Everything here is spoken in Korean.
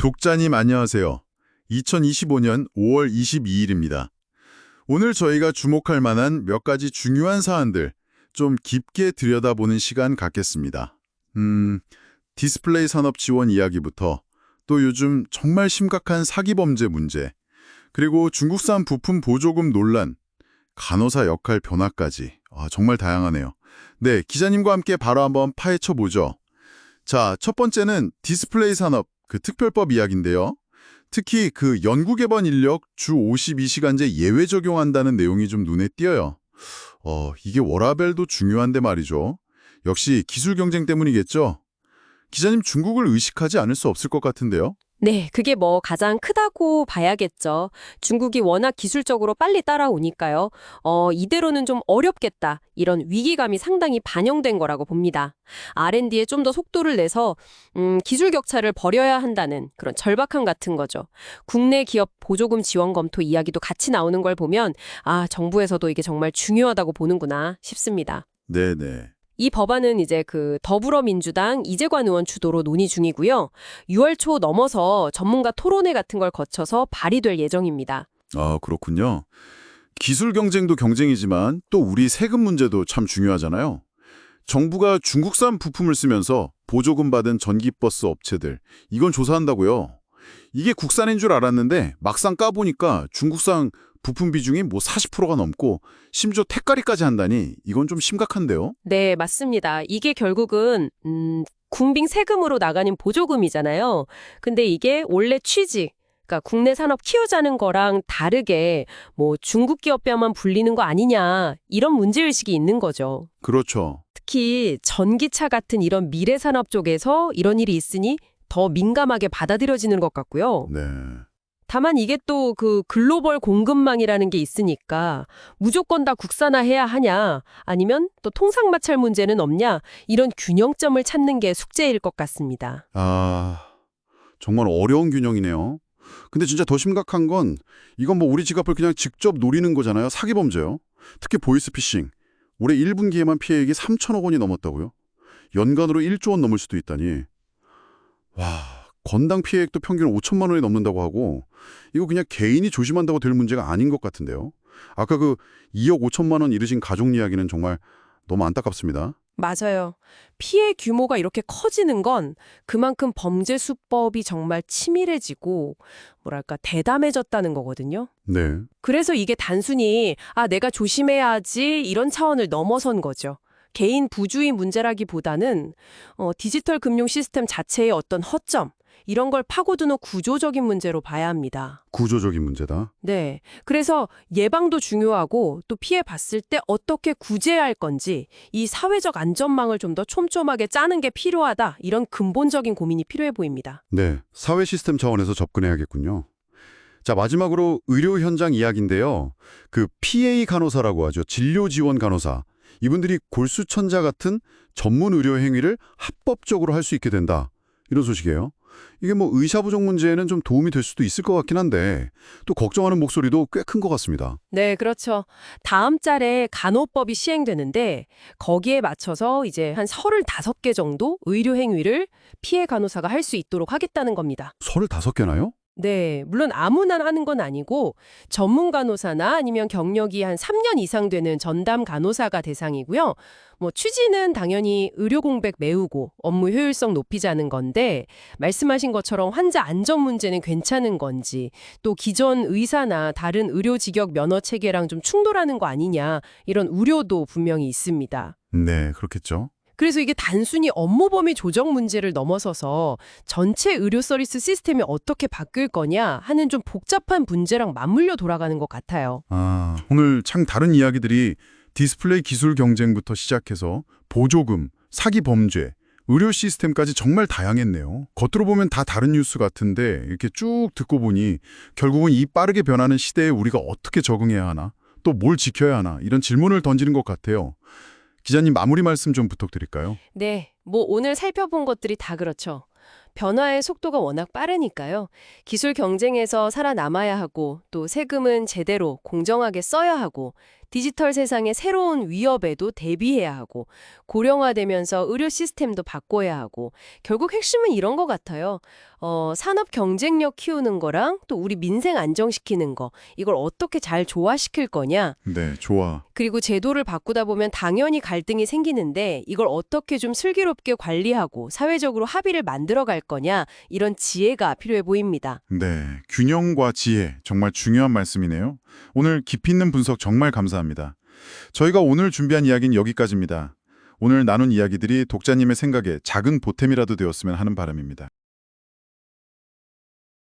독자님 안녕하세요. 2025년 5월 22일입니다. 오늘 저희가 주목할 만한 몇 가지 중요한 사안들 좀 깊게 들여다보는 시간 갖겠습니다. 음, 디스플레이 산업 지원 이야기부터 또 요즘 정말 심각한 사기 범죄 문제, 그리고 중국산 부품 보조금 논란, 간호사 역할 변화까지 아, 정말 다양하네요. 네, 기자님과 함께 바로 한번 파헤쳐 보죠. 자, 첫 번째는 디스플레이 산업 그 특별법 이야기인데요. 특히 그 연구개발 인력 주 52시간제 예외 적용한다는 내용이 좀 눈에 띄어요. 어, 이게 워라벨도 중요한데 말이죠. 역시 기술 경쟁 때문이겠죠? 기자님 중국을 의식하지 않을 수 없을 것 같은데요. 네, 그게 뭐 가장 크다고 봐야겠죠. 중국이 워낙 기술적으로 빨리 따라오니까요. 어, 이대로는 좀 어렵겠다. 이런 위기감이 상당히 반영된 거라고 봅니다. R&D에 좀 더 속도를 내서 음, 기술 격차를 벌여야 한다는 그런 절박함 같은 거죠. 국내 기업 보조금 지원 검토 이야기도 같이 나오는 걸 보면 아, 정부에서도 이게 정말 중요하다고 보는구나 싶습니다. 네네. 이 법안은 이제 그 더불어민주당 이재관 의원 주도로 논의 중이고요. 6월 초 넘어서 전문가 토론회 같은 걸 거쳐서 발의될 예정입니다. 아, 그렇군요. 기술 경쟁도 경쟁이지만 또 우리 세금 문제도 참 중요하잖아요. 정부가 중국산 부품을 쓰면서 보조금 받은 전기버스 업체들, 이건 조사한다고요. 이게 국산인 줄 알았는데 막상 까보니까 중국산 부품 비중이 뭐 40%가 넘고 심지어 택가리까지 한다니 이건 좀 심각한데요. 네, 맞습니다. 이게 결국은 음, 국민 세금으로 나가는 보조금이잖아요. 근데 이게 원래 취지 그러니까 국내 산업 키우자는 거랑 다르게 뭐 중국 기업야만 불리는 거 아니냐 이런 문제의식이 있는 거죠. 그렇죠. 특히 전기차 같은 이런 미래 산업 쪽에서 이런 일이 있으니 더 민감하게 받아들여지는 것 같고요. 네. 다만 이게 또 그 글로벌 공급망이라는 게 있으니까 무조건 다 국산화해야 하냐 아니면 또 통상 마찰 문제는 없냐 이런 균형점을 찾는 게 숙제일 것 같습니다. 아, 정말 어려운 균형이네요. 근데 진짜 더 심각한 건 이건 뭐 우리 지갑을 그냥 직접 노리는 거잖아요. 사기 범죄요. 특히 보이스피싱. 올해 1분기에만 피해액이 3천억 원이 넘었다고요? 연간으로 1조 원 넘을 수도 있다니. 와, 건당 피해액도 평균 5천만 원이 넘는다고 하고 이거 그냥 개인이 조심한다고 될 문제가 아닌 것 같은데요. 아까 그 2억 5천만 원 잃으신 가족 이야기는 정말 너무 안타깝습니다. 맞아요. 피해 규모가 이렇게 커지는 건 그만큼 범죄 수법이 정말 치밀해지고 뭐랄까 대담해졌다는 거거든요. 네. 그래서 이게 단순히 아 내가 조심해야지 이런 차원을 넘어선 거죠. 개인 부주의 문제라기보다는 어, 디지털 금융 시스템 자체의 어떤 허점 이런 걸 파고드는 구조적인 문제로 봐야 합니다. 구조적인 문제다. 네. 그래서 예방도 중요하고 또 피해 봤을 때 어떻게 구제할 건지 이 사회적 안전망을 좀 더 촘촘하게 짜는 게 필요하다. 이런 근본적인 고민이 필요해 보입니다. 네, 사회 시스템 차원에서 접근해야겠군요. 자, 마지막으로 의료 현장 이야기인데요. 그 PA 간호사라고 하죠. 진료 지원 간호사. 이분들이 골수천자 같은 전문 의료 행위를 합법적으로 할 수 있게 된다. 이런 소식이에요. 이게 뭐 의사 부족 문제에는 좀 도움이 될 수도 있을 것 같긴 한데 또 걱정하는 목소리도 꽤 큰 것 같습니다. 네, 그렇죠. 다음 달에 간호법이 시행되는데 거기에 맞춰서 이제 한 35개 정도 의료 행위를 피해 간호사가 할 수 있도록 하겠다는 겁니다. 35개나요? 네, 물론 아무나 하는 건 아니고 전문 간호사나 아니면 경력이 한 3년 이상 되는 전담 간호사가 대상이고요. 뭐 취지는 당연히 의료 공백 메우고 업무 효율성 높이자는 건데 말씀하신 것처럼 환자 안전 문제는 괜찮은 건지 또 기존 의사나 다른 의료 직역 면허 체계랑 좀 충돌하는 거 아니냐 이런 우려도 분명히 있습니다. 네, 그렇겠죠. 그래서 이게 단순히 업무 범위 조정 문제를 넘어서서 전체 의료 서비스 시스템이 어떻게 바뀔 거냐 하는 좀 복잡한 문제랑 맞물려 돌아가는 것 같아요. 아, 오늘 참 다른 이야기들이 디스플레이 기술 경쟁부터 시작해서 보조금, 사기 범죄, 의료 시스템까지 정말 다양했네요. 겉으로 보면 다 다른 뉴스 같은데 이렇게 쭉 듣고 보니 결국은 이 빠르게 변하는 시대에 우리가 어떻게 적응해야 하나, 또 뭘 지켜야 하나 이런 질문을 던지는 것 같아요. 기자님 마무리 말씀 좀 부탁드릴까요? 네, 뭐 오늘 살펴본 것들이 다 그렇죠. 변화의 속도가 워낙 빠르니까요. 기술 경쟁에서 살아남아야 하고 또 세금은 제대로 공정하게 써야 하고 디지털 세상의 새로운 위협에도 대비해야 하고 고령화되면서 의료 시스템도 바꿔야 하고 결국 핵심은 이런 것 같아요. 어, 산업 경쟁력 키우는 거랑 또 우리 민생 안정시키는 거 이걸 어떻게 잘 조화시킬 거냐 네, 좋아. 그리고 제도를 바꾸다 보면 당연히 갈등이 생기는데 이걸 어떻게 좀 슬기롭게 관리하고 사회적으로 합의를 만들어 갈 거냐 이런 지혜가 필요해 보입니다. 네, 균형과 지혜 정말 중요한 말씀이네요. 오늘 깊이 있는 분석 정말 감사합니다. 저희가 오늘 준비한 이야기는 여기까지입니다. 오늘 나눈 이야기들이 독자님의 생각에 작은 보탬이라도 되었으면 하는 바람입니다.